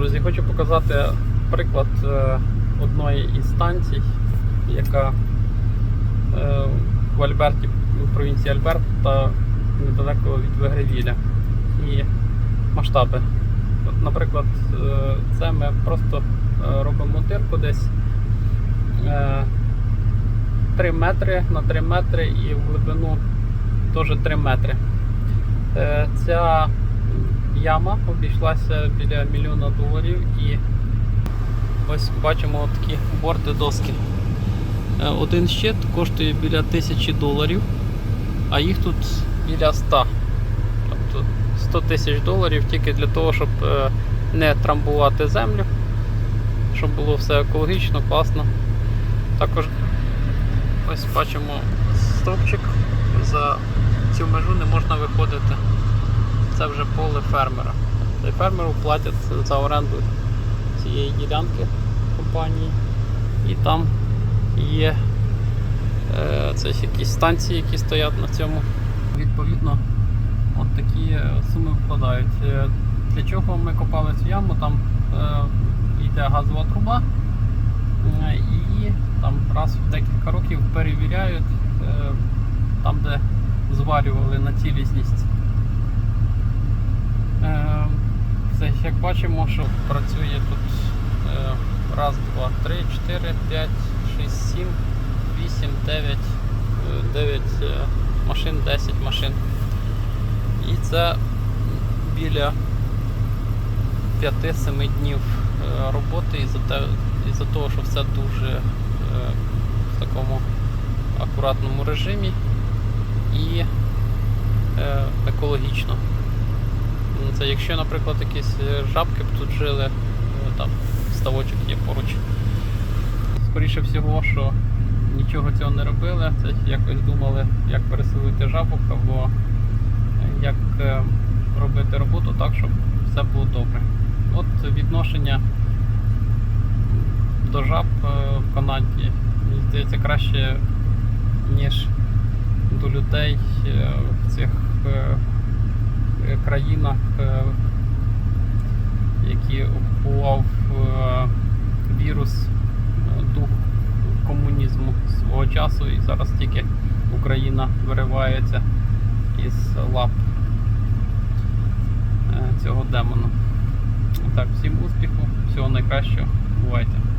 Друзі, хочу показати приклад е, одної із станцій, яка е, в Альберті, в провінції Альберта, недалеко від Вегревіля. І масштаби. Наприклад, е, це ми просто робимо дирку десь е, 3 метри на 3 метри і в глибину теж 3 метри. Ця яма обійшлася біля мільйона доларів і ось бачимо такі борти доски. Е, Один щит коштує біля тисячі доларів, а їх тут біля 100. Тобто 100 тисяч доларів тільки для того, щоб е, не трамбувати землю, щоб було все екологічно, класно. Також ось бачимо стовпчик, за цю межу не можна виходити. Це вже поле фермера. Та фермеру платять за оренду цієї ділянки компанії. І там є е, це якісь станції, які стоять на цьому. Відповідно, от такі е, суми вкладають. Е, Для чого ми копали цю яму? Там е, йде газова труба, е, і там раз в декілька років перевіряють е, там, де зварювали на цілісність. Е, Це як бачимо, що працює тут е, раз, два, три, чотири, п'ять, шість, сім, вісім, дев'ять, е, дев'ять е, машин, десять машин. І це біля 5-7 днів е, роботи те- із-за того, що все дуже е, в такому акуратному режимі і е, екологічно. Ну, Це якщо, наприклад, якісь е, жабки б тут жили, е, там ставочок є поруч. Скоріше всього, що нічого цього не робили, це якось думали, як переселити жабок або е, як робити роботу так, щоб все було добре. От відношення до жаб в Канаді, мені здається, краще, ніж до людей в цих країнах, е, які окупував е, вірус, е, дух комунізму свого часу, і зараз тільки Україна виривається із лап е, цього демона. Так, всім успіху, всього найкращого, бувайте.